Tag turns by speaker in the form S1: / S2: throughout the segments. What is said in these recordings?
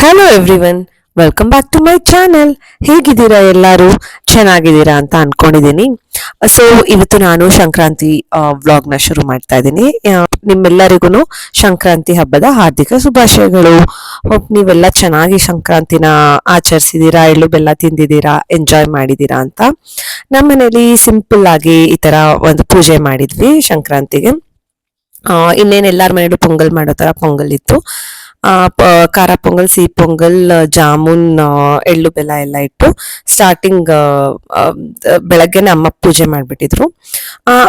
S1: Hello everyone welcome back to my channel ಹೇಗಿದ್ದೀರಾ ಎಲ್ಲರೂ? ಚೆನ್ನಾಗಿದ್ದೀರಾ ಅಂತ ಅನ್ಕೊಂಡಿದ್ದೀನಿ. ಸೊ ಇವತ್ತು ನಾನು ಸಂಕ್ರಾಂತಿ ವ್ಲಾಗ್ನ ಶುರು ಮಾಡ್ತಾ ಇದ್ದೀನಿ. ನಿಮ್ಮೆಲ್ಲರಿಗೂ ಸಂಕ್ರಾಂತಿ ಹಬ್ಬದ ಹಾರ್ದಿಕ ಶುಭಾಶಯಗಳು. ಹೋಪ್ ನೀವೆಲ್ಲ ಚೆನ್ನಾಗಿ ಸಂಕ್ರಾಂತಿನ ಆಚರಿಸಿದೀರಾ, ಎಳ್ಳು ಬೆಲ್ಲ ತಿಂದಿದ್ದೀರಾ ಎಂಜಾಯ್ ಮಾಡಿದೀರಾ ಅಂತ. ನಮ್ಮ ಮನೇಲಿ ಸಿಂಪಲ್ ಆಗಿ ಈ ತರ ಒಂದು ಪೂಜೆ ಮಾಡಿದ್ವಿ ಸಂಕ್ರಾಂತಿಗೆ. ಇನ್ನೇನು ಎಲ್ಲರ ಮನೇಲೂ ಪೊಂಗಲ್ ಮಾಡೋ ಥರ ಪೊಂಗಲ್ ಇತ್ತು. ಖಾರ ಪೊಂಗಲ್, ಸಿಹಿ ಪೊಂಗಲ್ ಜಾಮೂನ್ ಎಳ್ಳು, ಬೆಲ್ಲ ಎಲ್ಲ ಇಟ್ಟು ಸ್ಟಾರ್ಟಿಂಗ್ ಬೆಳಗ್ಗೆನೆ ಅಮ್ಮ ಪೂಜೆ ಮಾಡಿಬಿಟ್ಟಿದ್ರು.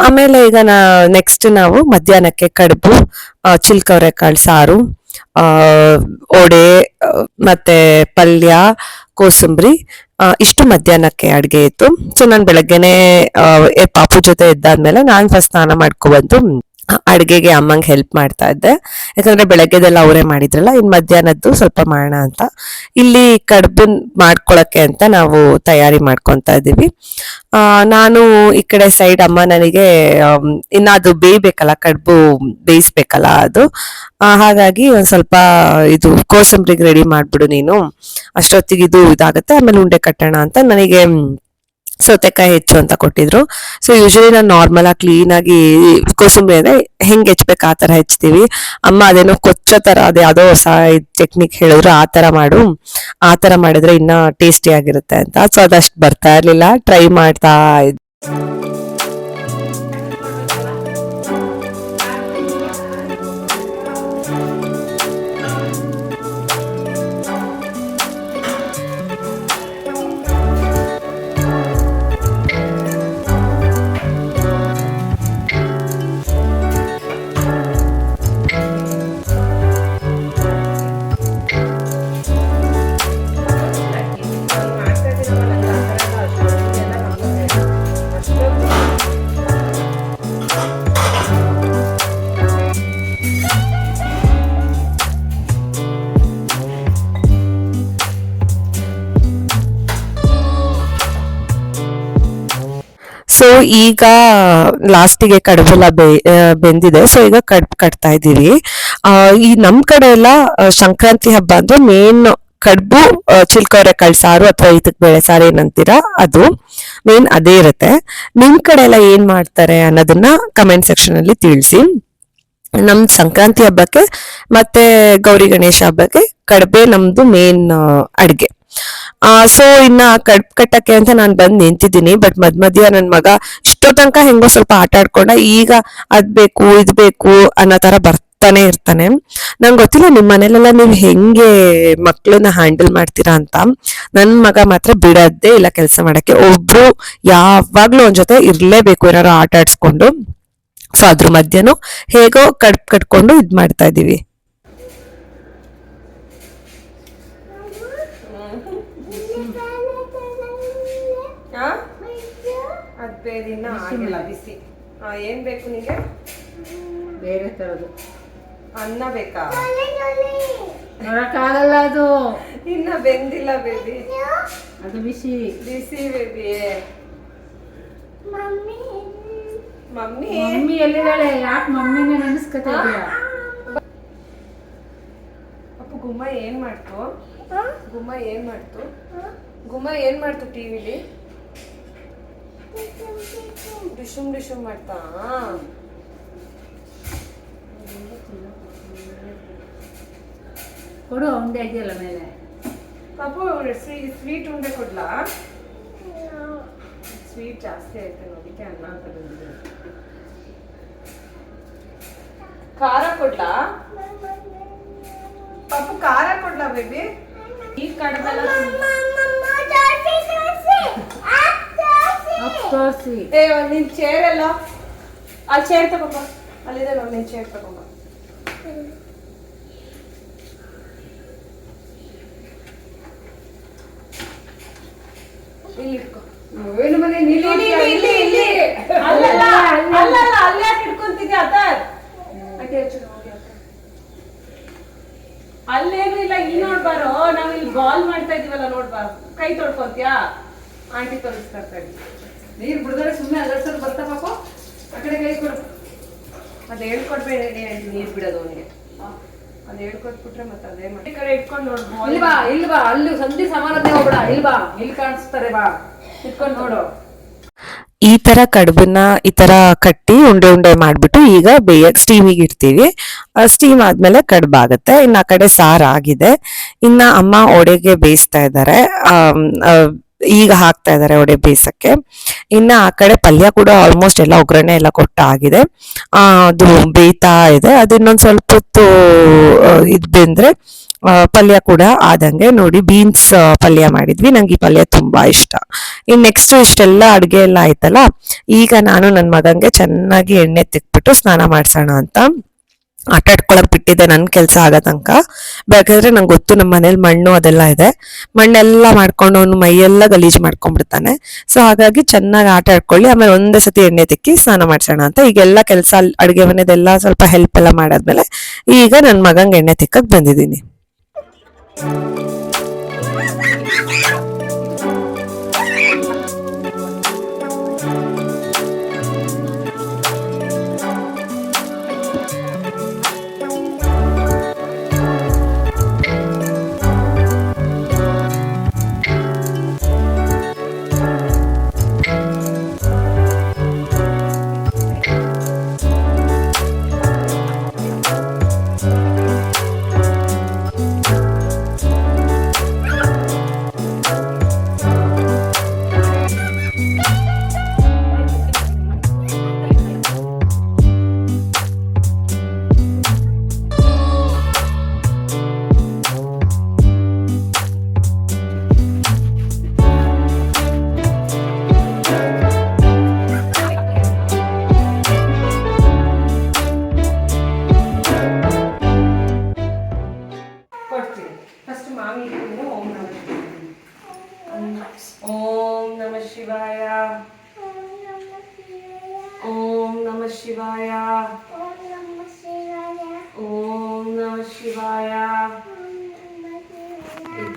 S1: ಆಮೇಲೆ ಈಗ ನಾ ನೆಕ್ಸ್ಟ್ ನಾವು ಮಧ್ಯಾಹ್ನಕ್ಕೆ ಕಡುಬು ಚಿಲ್ಕವರೆ ಕಾಳು ಸಾರು ಒಡೆ ಮತ್ತೆ ಪಲ್ಯ, ಕೋಸಂಬರಿ ಇಷ್ಟು ಮಧ್ಯಾಹ್ನಕ್ಕೆ ಅಡುಗೆ ಇತ್ತು. ಸೊ, ನಾನು ಬೆಳಗ್ಗೆನೆ ಪಾಪು ಜೊತೆ ಎದ್ದಾದ್ಮೇಲೆ ನಾನು ಫಸ್ಟ್ ಸ್ನಾನ ಮಾಡ್ಕೊಬಂದು ಅಡ್ಗೆಗೆ ಅಮ್ಮಂಗೆ ಹೆಲ್ಪ್ ಮಾಡ್ತಾ ಇದ್ದೆ. ಯಾಕಂದ್ರೆ ಬೆಳಗ್ಗೆದೆಲ್ಲ ಅವರೇ ಮಾಡಿದ್ರಲ್ಲ, ಇನ್ ಮಧ್ಯಾಹ್ನದ್ದು ಸ್ವಲ್ಪ ಮಾಡೋಣ ಅಂತ. ಇಲ್ಲಿ ಕಡುಬನ್ ಮಾಡ್ಕೊಳಕ್ಕೆ ಅಂತ ನಾವು ತಯಾರಿ ಮಾಡ್ಕೊತಾ ಇದ್ದೀವಿ. ನಾನು ಈ ಕಡೆ ಸೈಡ್ ಅಮ್ಮ ನನಗೆ ಇನ್ನು ಇನ್ನ ಅದು ಬೇಯಬೇಕಲ್ಲ, ಕಡುಬು ಬೇಯಿಸ್ಬೇಕಲ್ಲ ಅದು. ಹಾಗಾಗಿ ಒಂದು ಸ್ವಲ್ಪ ಇದು ಕೋಸಂಬರಿಗೆ ರೆಡಿ ಮಾಡ್ಬಿಡು ನೀನು. ಅಷ್ಟೊತ್ತಿಗೆ ಇದು ಇದಾಗುತ್ತೆ, ಆಮೇಲೆ ಉಂಡೆ ಕಟ್ಟೋಣ ಅಂತ ನನಗೆ ಸೌತೆಕಾಯಿ ಹೆಚ್ಚು ಅಂತ ಕೊಟ್ಟಿದ್ರು. ಸೊ ಯೂಶಲಿ ನಾನು ನಾರ್ಮಲ್ ಆಗಿ ಕ್ಲೀನ್ ಆಗಿ ಕೋಸಂಬರಿ ಅಂದ್ರೆ ಹೆಂಗೆ ಹೆಚ್ಬೇಕು ಆ ತರ ಹೆಚ್ತೀವಿ. ಅಮ್ಮ ಅದೇನೋ ಕೊಚ್ಚೋ ತರ, ಅದೇ ಯಾವ್ದೋ ಹೊಸ ಟೆಕ್ನಿಕ್ ಹೇಳಿದ್ರು, ಆ ತರ ಮಾಡು. ಆ ತರ ಮಾಡಿದ್ರೆ ಇನ್ನ ಟೇಸ್ಟಿ ಆಗಿರುತ್ತೆ ಅಂತ. ಸೊ ಅದಷ್ಟು ಬರ್ತಾ ಇರ್ಲಿಲ್ಲ. ಟ್ರೈ ಮಾಡ್ತಾ ಇದ್ದೆ ಈಗ ಲಾಸ್ಟಿಗೆ ಕಡಬೆಲ್ಲ ಬೆಂದಿದೆ. ಸೊ ಈಗ ಕಡ್, ಕಟ್ತಾ ಇದ್ದೀವಿ. ಈ ನಮ್ ಕಡೆ ಎಲ್ಲ ಸಂಕ್ರಾಂತಿ ಹಬ್ಬ ಅಂದ್ರೆ ಮೇನ್ ಕಡುಬು ಚಿಲ್ಕವರೆ ಸಾರು ಅಥವಾ ಇದಕ್ ಬೇಳೆ ಸಾರು ಏನಂತೀರಾ ಅದು ಮೇನ್ ಅದೇ ಇರುತ್ತೆ. ನಿಮ್ ಕಡೆ ಎಲ್ಲ ಏನ್ ಮಾಡ್ತಾರೆ ಅನ್ನೋದನ್ನ ಕಮೆಂಟ್ ಸೆಕ್ಷನ್ ಅಲ್ಲಿ ತಿಳಿಸಿ. ನಮ್ ಸಂಕ್ರಾಂತಿ ಹಬ್ಬಕ್ಕೆ ಮತ್ತೆ ಗೌರಿ ಗಣೇಶ ಹಬ್ಬಕ್ಕೆ ಕಡಬೆ ನಮ್ದು ಮೇನ್ ಅಡ್ಗೆ. ಸೊ ಇನ್ನ ಕಡ್, ಕಟ್ಟಕ್ಕೆ ಅಂತ ನಾನು ಬಂದ್ ನಿಂತಿದ್ದೀನಿ ಬಟ್ ಮದ್ ಮಧ್ಯ ನನ್ ಮಗ ಇಷ್ಟೋ ತನಕ ಹೆಂಗೋ ಸ್ವಲ್ಪ ಆಟ ಆಡ್ಕೊಂಡ, ಈಗ ಅದ್ ಬೇಕು, ಇದ್ ಬೇಕು ಅನ್ನೋ ತರ ಬರ್ತಾನೆ ಇರ್ತಾನೆ. ನಂಗೆ ಗೊತ್ತಿಲ್ಲ ನಿಮ್ಮ ಮನೇಲೆಲ್ಲ ನೀವು ಹೆಂಗೆ ಮಕ್ಳನ್ನ ಹ್ಯಾಂಡಲ್ ಮಾಡ್ತೀರಾ ಅಂತ. ನನ್ ಮಗ ಮಾತ್ರ ಬಿಡೋದೇ ಇಲ್ಲ ಕೆಲಸ ಮಾಡಕ್ಕೆ. ಒಬ್ರು ಯಾವಾಗ್ಲೂ ಒಂದ್ ಜೊತೆ ಇರ್ಲೇಬೇಕು ಏನಾರು ಆಟ ಆಡ್ಸ್ಕೊಂಡು. ಸೊ ಅದ್ರ ಮಧ್ಯನೂ ಹೇಗೋ ಕಡ್, ಕಟ್ಕೊಂಡು ಇದ್ ಮಾಡ್ತಾ ಇದೀವಿ ಅದ್ ದಿನ ಆಗಿಲ್ಲ ಬಿಸಿ. ಏನ್ ಬೇಕು ನಿಮಗೆ
S2: ಬೇರೆ ತರದು.
S1: ಅನ್ನ ಬೇಕಾ?
S2: ನೋಡಕ್ಕಾಗಲ್ಲ ಅದು.
S1: ಇನ್ನ ಬೆಂದಿಲ್ಲ ಬೇಬಿ.
S2: ಅದು ಬಿಸಿ.
S1: ಬಿಸಿ ಬೇಬಿ. ಮಮ್ಮಿ.
S2: ಮಮ್ಮಿ? ಮಮ್ಮಿ ಎಲ್ಲಿದ್ದಾಳೆ? ಯಾಕೆ ಮಮ್ಮಿನ ನೆನೆಸ್ಕೊತಾ ಇದೀಯ
S1: ಅಪ್ಪ ಗುಮ್ಮ ಏನು ಮಾಡ್ತು? ಗುಮ್ಮ ಏನು ಮಾಡ್ತು? ಗುಮ್ಮ ಏನು ಮಾಡ್ತು ಟಿವಿಲಿ ಡಿಶುಮ್ ಡಿಶುಮ್ ಮಾಡ್ತಾ?
S2: ಕೊಡು ಒಂದೇ ಇದೆಯಲ್ಲ ಮೇಲೆ.
S1: ಪಾಪು ಸ್ವೀಟ್ ಉಂಡೆ ಕೊಡ್ಲಾ? ಸ್ವೀಟ್ ಜಾಸ್ತಿ ಐತೆ ನೋಡಿಕೆ ಅನ್ನ ಅಂತ ಬಂದಿದೆ ಖಾರ ಕೊಡ್ಲಾ? ಪಾಪು ಖಾರ ಕೊಡ್ಲಾ ಬೇಬಿ ಈ ಕಡಬೆಲ್ಲ
S2: ಅಪ್ ತೋರಿಸಿ
S1: ಏ ನಿನ್ ಚೇರ್ ಎಲ್ಲ ಅಲ್ಲಿ ಚೇರ್ ತಗೊಂಬ ಅಲ್ಲಿದೆ ನೋಡಿ ನಿನ್ ಚೇರ್ ತಗೊಂಬ ಇಲ್ಲಿ ಇಟ್ಕೋ
S2: ಏನು ಮನೆ
S1: ಇಲ್ಲಿ ಇಲ್ಲಿ ಇಲ್ಲಿ ಅಲ್ಲಲ್ಲ ಅಲ್ಲಲ್ಲ ಅಲ್ಲೇ ಯಾಕೆ ಇಟ್ಕೊಂತಿದ್ಯಾ ಅತ್ತ? ಅಟ್ಟಿ ಹಚ್ಚು ಹೋಗಿ ಅತ್ತ. ಅಲ್ಲೇನು ಇಲ್ಲ ಇಲ್ಲಿ ನೋಡ್ಬಾರೋ ನಾವ್ ಇಲ್ಲಿ ಬಾಲ್ ಮಾಡ್ತಾ ಇದೀವಲ್ಲ ನೋಡ್ಬಾರ ಕೈ ತೊಳ್ಕೊಂತ್ಯಾ? ಆಂಟಿ ತೋರಿಸ್ತಾ ಇರ್ತಾರೆ.
S2: ನೀರು ಬಿಡಿದ್ರೆ ಸುಮ್ಮನೆ ಅಲ್ಲರ್ಸೋದು ಬರ್ತಾ ಪಾಪ. ಆ ಕಡೆ ಕೈ ಕೊಡು.
S1: ಅದು ಹೇಳ್ಕೊಡ್ಬೇಡಿ ನೀರು ಬಿಡೋದು ಅವನಿಗೆ.
S3: ಅದು ಹೇಳ್ಕೊಟ್ಬಿಟ್ರೆ ಮತ್ತೆ ಅದೇ ಮಾಡಿ ಈ ಕಡೆ ಇಟ್ಕೊಂಡು ನೋಡ್ಬೋದು
S2: ಇಲ್ವಾ ಇಲ್ವಾ ಅಲ್ಲಿ ಸಂಧಿ ಸಮಾನತೆ ಹೋಗ್ಬೇಡ. ಇಲ್ವಾ ಇಲ್ಲಿ ಕಾಣಿಸ್ತಾರೆ ಬಾ. ಇಟ್ಕೊಂಡು ನೋಡು.
S1: ಈ ತರ ಕಡುಬನ್ನ ಈ ತರ ಕಟ್ಟಿ ಉಂಡೆ ಉಂಡೆ ಮಾಡ್ಬಿಟ್ಟು ಈಗ ಬೇಯಕ್ ಸ್ಟೀಮಿಗೆ ಇಡ್ತೀವಿ. ಸ್ಟೀಮ್ ಆದ್ಮೇಲೆ ಕಡುಬು ಆಗುತ್ತೆ. ಇನ್ನ ಆ ಕಡೆ ಸಾರು ಆಗಿದೆ. ಇನ್ನ ಅಮ್ಮ ಒಡೆಗೆ ಬೇಯಿಸ್ತಾ ಇದ್ದಾರೆ. ಆ, ಈಗ ಹಾಕ್ತಾ ಇದ್ದಾರೆ ಒಡೆ ಬೇಸಕ್ಕೆ. ಇನ್ನ ಆ ಕಡೆ ಪಲ್ಯ ಕೂಡ ಆಲ್ಮೋಸ್ಟ್ ಎಲ್ಲ ಒಗ್ಗರಣೆ ಎಲ್ಲ ಕೊಟ್ಟ ಆಗಿದೆ ಆ, ಅದು ಬೇಯ್ತಾ ಇದೆ. ಅದು ಇನ್ನೊಂದ್ ಸ್ವಲ್ಪ ಹೊತ್ತು ಇದ್ ಬೆಂದ್ರೆ ಪಲ್ಯ ಕೂಡ ಆದಂಗೆ ನೋಡಿ ಬೀನ್ಸ್ ಪಲ್ಯ ಮಾಡಿದ್ವಿ. ನಂಗೆ ಈ ಪಲ್ಯ ತುಂಬಾ ಇಷ್ಟ. ಇನ್ನು ನೆಕ್ಸ್ಟ್ ಇಷ್ಟೆಲ್ಲ ಅಡ್ಗೆ ಎಲ್ಲ ಆಯ್ತಲ್ಲ ಈಗ ನಾನು ನನ್ನ ಮಗಂಗೆ ಚೆನ್ನಾಗಿ ಎಣ್ಣೆ ತಿಕ್ಬಿಟ್ಟು ಸ್ನಾನ ಮಾಡಿಸೋಣ ಅಂತ. ಆಟ ಆಡ್ಕೊಳಕ್ ಬಿಟ್ಟಿದ್ದೆ ನನ್ನ ಕೆಲಸ ಆಗೋ ತನಕ ಬೇಕಾದ್ರೆ ನಂಗೆ ಗೊತ್ತು ನಮ್ಮ ಮನೇಲಿ ಮಣ್ಣು ಅದೆಲ್ಲ ಇದೆ. ಮಣ್ಣೆಲ್ಲ ಮಾಡ್ಕೊಂಡು ಅವನು ಮೈಯೆಲ್ಲ ಗಲೀಜು ಮಾಡ್ಕೊಂಡ್ಬಿಡ್ತಾನೆ. ಸೊ ಹಾಗಾಗಿ ಚೆನ್ನಾಗಿ ಆಟ ಆಡ್ಕೊಳ್ಳಿ, ಆಮೇಲೆ ಒಂದೇ ಸತಿ ಎಣ್ಣೆ ತಿಕ್ಕಿ ಸ್ನಾನ ಮಾಡ್ಸೋಣ ಅಂತ. ಈಗೆಲ್ಲ ಕೆಲಸ ಅಡುಗೆ ಮನೆದೆಲ್ಲ ಸ್ವಲ್ಪ ಹೆಲ್ಪ್ ಎಲ್ಲ ಮಾಡಾದ್ಮೇಲೆ ಈಗ ನನ್ನ ಮಗಂಗೆ ಎಣ್ಣೆ ತಿಕ್ಕಕ್ಕೆ ಬಂದಿದ್ದೀನಿ.
S3: ಓಂ ನಮ ಶಿವಾಯ ಓಂ ನಮ ಶಿವಾಯ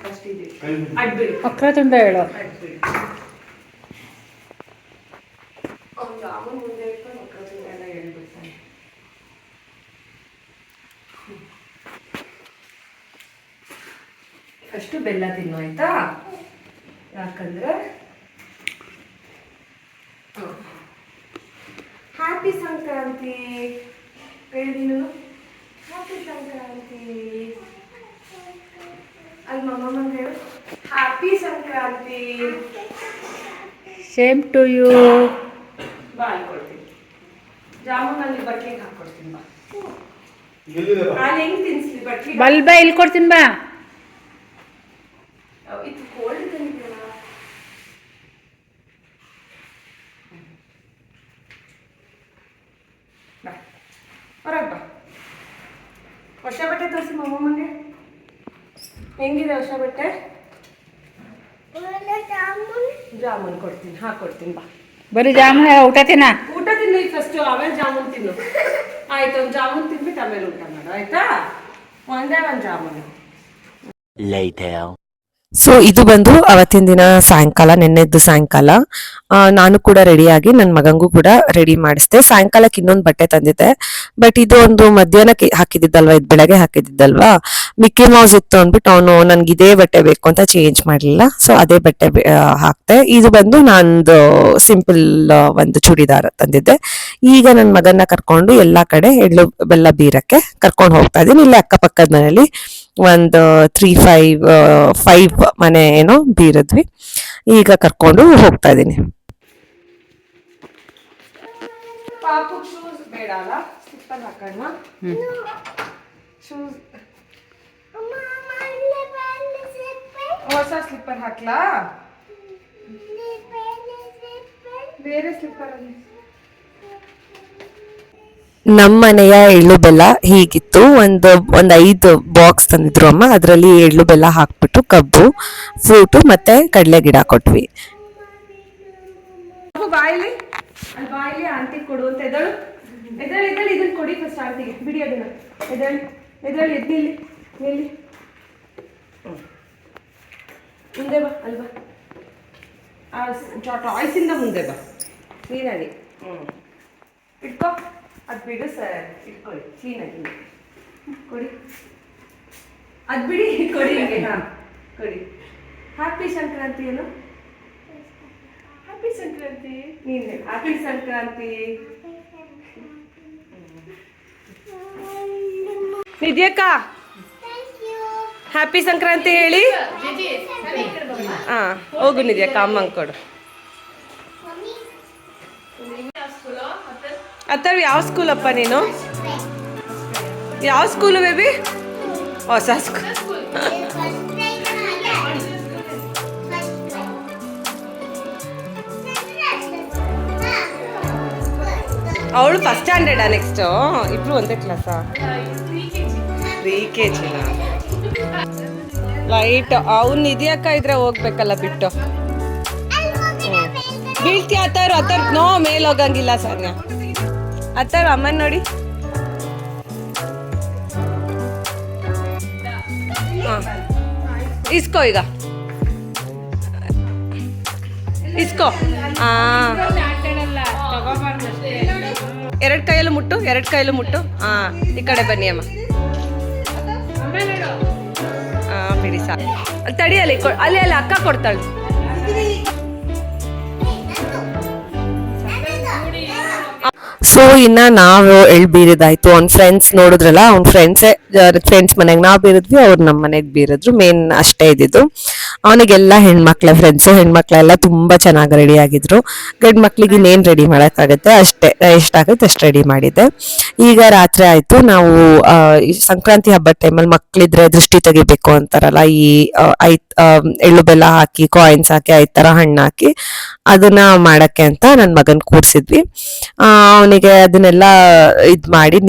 S3: ಫಸ್ಟ್ ಇದೆ ಅಡ್ಬಿಡಿ
S2: ವಕ್ರತುಂಡ ಹೇಳು.
S3: ಅಷ್ಟು ಬೆಲ್ಲ ತಿನ್ನು ಆಯ್ತಾ? ಯಾಕಂದ್ರೆ ಹ್ಯಾಪಿ ಸಂಕ್ರಾಂತಿ ಹೇಳಿ ಹ್ಯಾಪಿ ಸಂಕ್ರಾಂತಿ ಅಲ್ಲಿ ಮಮ್ಮ ಹೇಳು. Happy Sankranti
S2: same to you
S3: ಬಾ ಅಲ್ಲಿ ಕೊಡ್ತೀನಿ. ಜಾಮೂನಲ್ಲಿ ಬಟ್ಲಿಗೆ ಹಾಕ್ಕೊಡ್ತೀನಿ ಬಾ. ನಾನು ಹೆಂಗೆ ತಿನ್ಸ್ಲಿ ಬಟ್ಲಿಗೆ
S2: ಬಲ್ಬ ಇಲ್ಲಿ ಕೊಡ್ತೀನಿ ಬಾ
S3: ಇದು ಕೋಲ್ಡ್ ತಂದಿದ್ದೀರಾ ಬಾ ಹೊರಗೆ ಬಾ ಹೊಸ ಬಟ್ಟೆ ತೋರಿಸಿ ಮಮ್ಮಮ್ಮಂಗೆ ಹೆಂಗಿದೆ ಹೊಸ ಬಟ್ಟೆ ಜಾಮೂನ್ ಕೊಡ್ತೀನಿ ಹಾಕೊಡ್ತೀನಿ ಬಾ.
S2: ಬರೀ ಜಾಮೂನ್ ಊಟ ತಿನ್ನ.
S3: ಊಟ ತಿನ್ನು ಈಗ ಫಸ್ಟು ಆಮೇಲೆ ಜಾಮೂನ್ ತಿನ್ನು. ಆಯ್ತು ಒಂದು ಜಾಮೂನ್ ತಿನ್ಬಿಟ್ಟು ಆಮೇಲೆ ಊಟ ಮಾಡು ಆಯ್ತಾ? ಒಂದೇ ಒಂದು ಜಾಮೂನು.
S4: Later.
S1: ಸೊ ಇದು ಬಂದು ಅವತ್ತಿನ ದಿನ ಸಾಯಂಕಾಲ, ನೆನ್ನೆದ್ದು ಸಾಯಂಕಾಲ. ನಾನು ಕೂಡ ರೆಡಿಯಾಗಿ ನನ್ನ ಮಗಂಗೂ ಕೂಡ ರೆಡಿ ಮಾಡಿಸ್ದೆ. ಸಾಯಂಕಾಲಕ್ಕೆ ಇನ್ನೊಂದು ಬಟ್ಟೆ ತಂದಿದ್ದೆ. ಬಟ್ ಇದು ಒಂದು ಮಧ್ಯಾಹ್ನಕ್ಕೆ ಹಾಕಿದ್ದಲ್ವಾ ಇದು ಬೆಳಗ್ಗೆ ಹಾಕಿದ್ದಲ್ವಾ ಮಿಕ್ಕಿ ಮೌಸ್ ಇತ್ತು ಅಂದ್ಬಿಟ್ಟು ಅವನು ನನ್ಗೆ ಇದೇ ಬಟ್ಟೆ ಬೇಕು ಅಂತ ಚೇಂಜ್ ಮಾಡಲಿಲ್ಲ. ಸೊ ಅದೇ ಬಟ್ಟೆ ಹಾಕ್ತೆ ಇದು ಬಂದು ನಂದು ಸಿಂಪಲ್ ಒಂದು ಚೂಡಿದಾರ ತಂದಿದ್ದೆ. ಈಗ ನನ್ನ ಮಗನ್ನ ಕರ್ಕೊಂಡು ಎಲ್ಲಾ ಕಡೆ ಎಳ್ಳು, ಬೆಲ್ಲ ಬೀರಕ್ಕೆ ಕರ್ಕೊಂಡು ಹೋಗ್ತಾ ಇದ್ದೀನಿ. ಇಲ್ಲೇ ಅಕ್ಕಪಕ್ಕದ ಮನೇಲಿ ಒಂದು ತ್ರೀ ಫೈವ್ ಫೈವ್ ಮನೆ ಏನೋ ಬೀರದ್ವಿ. ಈಗ ಕರ್ಕೊಂಡು ಹೋಗ್ತಾ ಇದ್ದೀನಿ.
S3: ಅಲ್ಲ? ಹೊಸ ಸ್ಲಿಪ್ಪರ್ ಹಾಕ್ಲಾ? ಬೇರೆ ಸ್ಲಿಪ್ಪರ್ ಅಲ್ಲಿ
S1: ನಮ್ಮ ಎಳ್ಳು ಬೆಲ್ಲ ಹೀಗಿತ್ತು. ಒಂದು ಒಂದು ಐದು ಬಾಕ್ಸ್ ತಂದಿದ್ರು ಅಮ್ಮ. ಅದರಲ್ಲಿ ಎಳ್ಳು ಬೆಲ್ಲ ಹಾಕ್ಬಿಟ್ಟು ಕಬ್ಬು ಫ್ರೂಟು ಮತ್ತೆ ಕಡಲೆ ಗಿಡ ಕೊಟ್ವಿ.
S3: ಪಾಪು ಬಾಯಿಲಿ? ಅಲ್ಲಿ ಬಾಯಿಲಿ ಆಂಟಿ ಕೊಡು ಅಂತ. ಎದಳು ಎದಳು ಎದಳು ಇದನ್ನ ಕೊಡಿ ಫಸ್ಟ್ ಆಂಟಿಗೆ ಬಿಡಿ ಅದನ್ನ. ಎದಳು ಎದಳು ಎದ್ದು ಇಲ್ಲಿ ಎಲ್ಲಿ ಮುಂದೆ ಬಾ ಅಲ್ವಾ ಆ ಟಾಯ್ಸಿಂದ ಮುಂದೆ ಬಾ. ಕ್ಲೀನಾಗಿ ಹ್ಞೂ ಇಟ್ಕೋ. ಅದು ಬಿಡು ಸರ್ ಇಟ್ಕೊಳ್ಳಿ ಕ್ಲೀನಾಗಿ ಕೊಡಿ. ಅದು ಬಿಡಿ ಕೊಡಿ ಹಾಂ ಹಾ ಕೊಡಿ. ಹ್ಯಾಪಿ ಸಂಕ್ರಾಂತಿ ಏನು ಹ್ಯಾಪಿ ಸಂಕ್ರಾಂತಿ. ನೀನು ಹ್ಯಾಪಿ ಸಂಕ್ರಾಂತಿ. ನಿದ್ಯಕ್ಕ? ಹ್ಯಾಪಿ ಸಂಕ್ರಾಂತಿ ಹೇಳಿ? ಹಾ ಹೋಗು ನಿದ್ಯಕ್ಕ ಅಮ್ಮಂಗೆ ಕೊಡು. ಅಥರ್ವ್ ಯಾವ ಸ್ಕೂಲಪ್ಪ ನೀನು? ಯಾವ ಸ್ಕೂಲು ಬೇಬಿ? ಹೊಸ ಸ್ಕೂಲ್ ಅವಳು ಫಸ್ಟ್ ಸ್ಟ್ಯಾಂಡರ್ಡಾ ನೆಕ್ಸ್ಟು ಇಬ್ರು ಒಂದೇ ಕ್ಲಾಸಾ ತ್ರೀ ಕೆ ಜಿನ ಲೈಟ್ ಅವ್ನು ಇದೆಯಕ್ಕ ಇದ್ರೆ ಹೋಗ್ಬೇಕಲ್ಲ ಬಿಟ್ಟು? ಬೀಳ್ತಿ ಬೀಳ್ತೀಯ ಅತ್ತಾರು ಅತ್ತಾರ ನೋ ಮೇಲ್ ಹೋಗಂಗಿಲ್ಲ ಸರ್ ಅತ್ತಾರು ಅಮ್ಮನ್ ನೋಡಿ. ಇಸ್ಕೋ ಈಗ. ಇಸ್ಕೋ. ಹಾ ಎರಡು ಕೈಯಲ್ಲೂ ಮುಟ್ಟು, ಎರಡು ಕೈಯಲ್ಲೂ ಮುಟ್ಟು. ಹಾ ಈ ಕಡೆ ಬನ್ನಿ ಅಮ್ಮ. ಬಿಡಿ ಸಾಕು. ಅಲ್ಲಿ ತಡಿ ಅಲ್ಲಿ ಕೊ- ಅಲ್ಲಿ ಅಲ್ಲಿ ಅಕ್ಕ ಕೊಡ್ತಾಳೆ.
S1: ಸೊ ಇನ್ನ ನಾವು ಎಳ್ ಬೀರಿದಾಯ್ತು. ಅವ್ನ ಫ್ರೆಂಡ್ಸ್ ನೋಡಿದ್ರಲ್ಲ, ಅವ್ನ ಫ್ರೆಂಡ್ಸೇ ಫ್ರೆಂಡ್ಸ್ ಮನೆಗೆ ನಾವು ಬೀರಿದ್ವಿ, ಅವ್ರು ನಮ್ಮ ಮನೆಗೆ ಬೀರಿದ್ರು. ಮೇನ್ ಅಷ್ಟೇ ಇದ್ದಿದ್ದು. ಅವನಿಗೆಲ್ಲ ಹೆಣ್ಮಕ್ಳ ಫ್ರೆಂಡ್ಸು ಹೆಣ್ಮಕ್ಳೆಲ್ಲ ತುಂಬಾ ಚೆನ್ನಾಗಿ ರೆಡಿ ಆಗಿದ್ರು. ಗಂಡ್ ಮಕ್ಳಿಗೆ ಇನ್ನೇನ್ ರೆಡಿ ಮಾಡಕ್ಕಾಗತ್ತೆ, ಅಷ್ಟೇ ಎಷ್ಟಾಗುತ್ತೆ ಅಷ್ಟು ರೆಡಿ ಮಾಡಿದ್ದೆ. ಈಗ ರಾತ್ರಿ ಆಯ್ತು, ನಾವು ಸಂಕ್ರಾಂತಿ ಹಬ್ಬದ ಟೈಮಲ್ಲಿ ಮಕ್ಳಿದ್ರೆ ದೃಷ್ಟಿ ತೆಗಿಬೇಕು ಅಂತಾರಲ್ಲ, ಈ ಐ ಎಳ್ಳು ಬೆಲ್ಲ ಹಾಕಿ ಕಾಯಿನ್ಸ್ ಹಾಕಿ, ಐದ್ ತರ ಹಣ್ಣು ಹಾಕಿ, ಅದನ್ನ ಮಾಡಕ್ಕೆ ಅಂತ ನನ್ನ ಮಗನ್ ಕೂರ್ಸಿದ್ವಿ. ಅವನಿಗೆ ಅದನ್ನೆಲ್ಲ ಇದ್ ಮಾಡಿ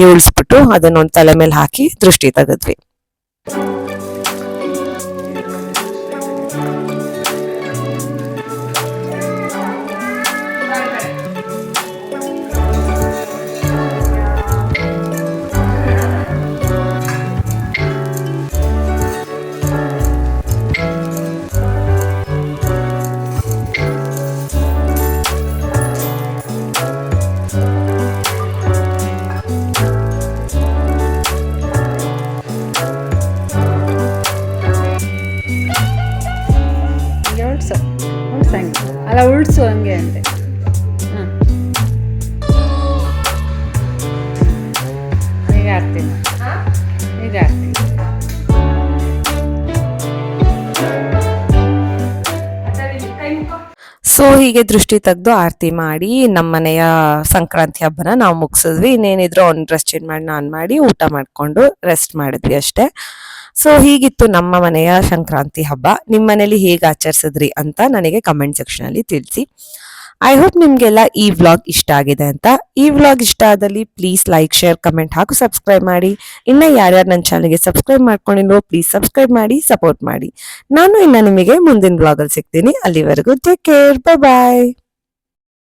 S1: ಅದನ್ನ ಒಂದ್ ತಲೆ ಮೇಲೆ ಹಾಕಿ ದೃಷ್ಟಿ ತೆಗೆದ್ವಿ.
S2: ಅಲ್ಲ ಉಳ್ಸು ಹಂಗೆ ಅಂತೆ ಈಗ ಈಗ
S1: ಸೊ ಹೀಗೆ ದೃಷ್ಟಿ ತೆಗೆದು ಆರತಿ ಮಾಡಿ ನಮ್ಮ ಮನೆಯ ಸಂಕ್ರಾಂತಿ ಹಬ್ಬನ ನಾವು ಮುಗಿಸಿದ್ವಿ. ಇನ್ನೇನಿದ್ರು ಅವ್ನು ಡ್ರೆಸ್ ಚೇಂಜ್ ಮಾಡಿ, ನಾನು ಮಾಡಿ ಊಟ ಮಾಡ್ಕೊಂಡು ರೆಸ್ಟ್ ಮಾಡಿದ್ವಿ ಅಷ್ಟೇ. ಸೊ ಹೀಗಿತ್ತು ನಮ್ಮ ಮನೆಯ ಸಂಕ್ರಾಂತಿ ಹಬ್ಬ. ನಿಮ್ಮ ಮನೇಲಿ ಹೇಗೆ ಆಚರಿಸಿದ್ರಿ ಅಂತ ನನಗೆ ಕಮೆಂಟ್ ಸೆಕ್ಷನ್ ಅಲ್ಲಿ ತಿಳಿಸಿ. ಐ ಹೋಪ್ ನಿಮಗೆಲ್ಲ ಈ ವ್ಲಾಗ್ ಇಷ್ಟ ಆಗಿದೆ ಅಂತ. ಈ ವ್ಲಾಗ್ ಇಷ್ಟ ಆದಲ್ಲಿ ಪ್ಲೀಸ್ ಲೈಕ್ ಶೇರ್ ಕಮೆಂಟ್ ಹಾಕು ಸಬ್ಸ್ಕ್ರೈಬ್ ಮಾಡಿ. ಇನ್ನ ಯಾರ್ಯಾರು ನನ್ನ ಚಾನಲ್ಗೆ ಸಬ್ಸ್ಕ್ರೈಬ್ ಮಾಡ್ಕೊಂಡಿರೋ ಪ್ಲೀಸ್ ಸಬ್ಸ್ಕ್ರೈಬ್ ಮಾಡಿ ಸಪೋರ್ಟ್ ಮಾಡಿ. ನಾನು ಇನ್ನ ನಿಮಗೆ ಮುಂದಿನ ವ್ಲಾಗಲ್ಲಿ ಸಿಗ್ತೀನಿ. ಅಲ್ಲಿವರೆಗೂ ಟೇಕ್ ಕೇರ್ ಬಾಯ್